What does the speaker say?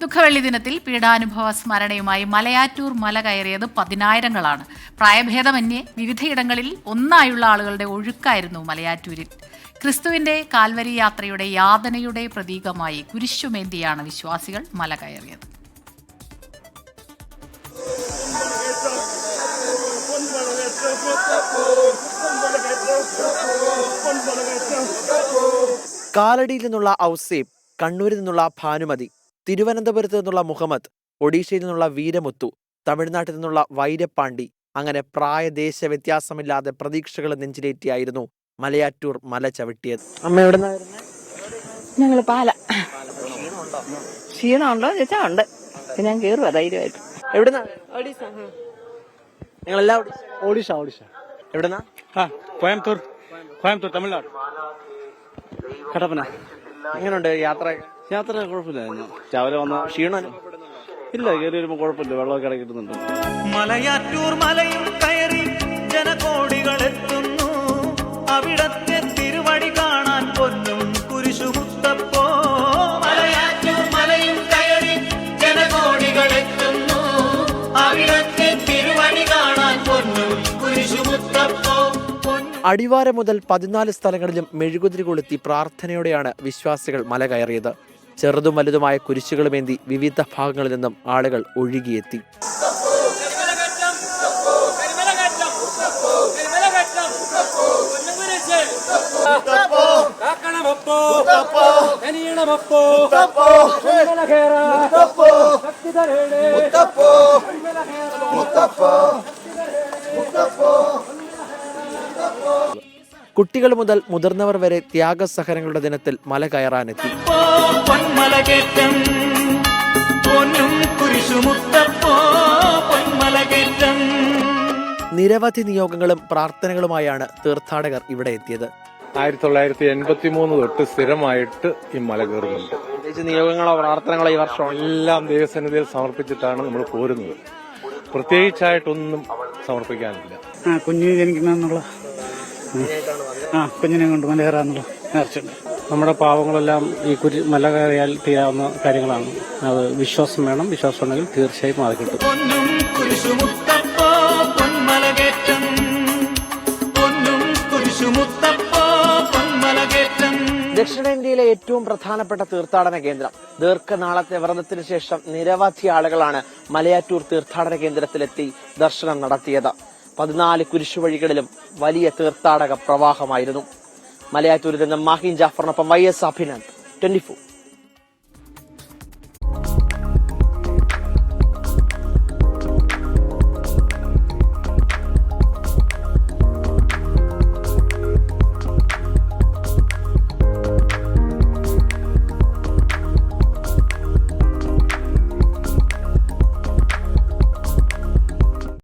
ദുഃഖവെള്ളി ദിനത്തിൽ പീഡാനുഭവ സ്മരണയുമായി മലയാറ്റൂർ മല കയറിയത് പതിനായിരങ്ങളാണ്. പ്രായഭേദമന്യേ വിവിധയിടങ്ങളിൽ ഒന്നായുള്ള ആളുകളുടെ ഒഴുക്കായിരുന്നു മലയാറ്റൂരിൽ. ക്രിസ്തുവിന്റെ കാൽവരി യാത്രയുടെ യാതനയുടെ പ്രതീകമായി കുരിശുമേന്തിയാണ് വിശ്വാസികൾ മല കയറിയത്. കാലടിയിൽ നിന്നുള്ള ഔസേബ് കണ്ണൂരിൽ നിന്നുള്ള ഭാനുമതി തിരുവനന്തപുരത്ത് നിന്നുള്ള മുഹമ്മദ് ഒഡീഷയിൽ നിന്നുള്ള വീരമുത്തു തമിഴ്നാട്ടിൽ നിന്നുള്ള വൈരപ്പാണ്ടി അങ്ങനെ പ്രായദേശ വ്യത്യാസമില്ലാതെ പ്രതീക്ഷകൾ നെഞ്ചിലേറ്റിയായിരുന്നു മലയാറ്റൂർ മല ചവിട്ടിയത്. അമ്മ എവിടെ ഞങ്ങൾ പാല. ക്ഷീണമുണ്ടോ? ചോദിച്ചാ ഉണ്ട്. പിന്നെ ഞാൻ കേറുവാ ധൈര്യമായിട്ട്. എവിടുന്നാ? നിങ്ങളെല്ലാം ഒഡീഷ ഒഡീഷ. എവിടുന്നാ? കോയമ്പത്തൂർ. കോയമ്പത്തൂർ തമിഴ്നാട്. കട്ടപ്പന. എങ്ങനെയുണ്ട് യാത്ര യാത്ര കുഴപ്പമില്ലായിരുന്നു രാവിലെ വന്ന ക്ഷീണം. ഇല്ല കയറി വരുമ്പോൾ കുഴപ്പമില്ല. വെള്ളമൊക്കെ ഇടയ്ക്ക് കിട്ടുന്നുണ്ട് മലയാറ്റൂർ മലയും കയറി ജനകോടികൾ എത്തുന്നു. അവിടത്തെ തിരുവടി കാണാൻ പൊന്നും കുരിശുമുത്തപ്പോ. മലയാറ്റൂർ മലയും കയറി ജനകോടികൾ എത്തുന്നു. അവിടത്തെ തിരുവടി കാണാൻ പൊന്നും കുരിശുമുത്തപ്പോ. പൊന്നും അടിവാരം മുതൽ പതിനാല് സ്ഥലങ്ങളിലും മെഴുകുതിരി കൊളുത്തി പ്രാർത്ഥനയോടെയാണ് വിശ്വാസികൾ മല കയറിയത്. ചെറുതും വലുതുമായ കുരിശുകളുമേന്തി വിവിധ ഭാഗങ്ങളിൽ നിന്നും ആളുകൾ ഒഴുകിയെത്തി. കുട്ടികൾ മുതൽ മുതിർന്നവർ വരെ ത്യാഗസഹനങ്ങളുടെ ദിനത്തിൽ മല കയറാനെത്തി. നിരവധി നിയോഗങ്ങളും പ്രാർത്ഥനകളുമായാണ് തീർത്ഥാടകർ ഇവിടെ എത്തിയത്. ആയിരത്തി തൊള്ളായിരത്തി എൺപത്തി മൂന്ന് തൊട്ട് സ്ഥിരമായിട്ട് ഈ മല കയറുന്നുണ്ട്. പ്രത്യേകിച്ച് നിയോഗങ്ങളോ പ്രാർത്ഥനകളോ ഈ വർഷം എല്ലാം ദൈവസന്നിധിയിൽ സമർപ്പിച്ചിട്ടാണ് നമ്മൾ പോരുന്നത്. പ്രത്യേകിച്ചായിട്ടൊന്നും സമർപ്പിക്കാനില്ല. കുഞ്ഞു ജനിക്കുന്ന ജനിക്കണമെന്നുള്ള ആ കുഞ്ഞിനെ കൊണ്ട് മലകയറാന്നുള്ള നേർച്ചയുണ്ട്. നമ്മുടെ പാവങ്ങളെല്ലാം ഈ കുരി മല കയറിയാൽ തീരാവുന്ന കാര്യങ്ങളാണ്. അത് വിശ്വാസം വേണം. വിശ്വാസം ഉണ്ടെങ്കിൽ തീർച്ചയായും അത് കിട്ടും. ദക്ഷിണേന്ത്യയിലെ ഏറ്റവും പ്രധാനപ്പെട്ട തീർത്ഥാടന കേന്ദ്രം. ദീർഘനാളത്തെ വ്രതത്തിന് ശേഷം നിരവധി ആളുകളാണ് മലയാറ്റൂർ തീർത്ഥാടന കേന്ദ്രത്തിലെത്തി ദർശനം നടത്തിയത്. പതിനാല് കുരിശുവഴികളിലും വലിയ തീർത്ഥാടക പ്രവാഹമായിരുന്നു. മലയാറ്റൂരിൽ നിന്ന് മാഹിൻ ജാഫറിനൊപ്പം വൈ എസ് അഭിനന്ദ്. ട്വന്റി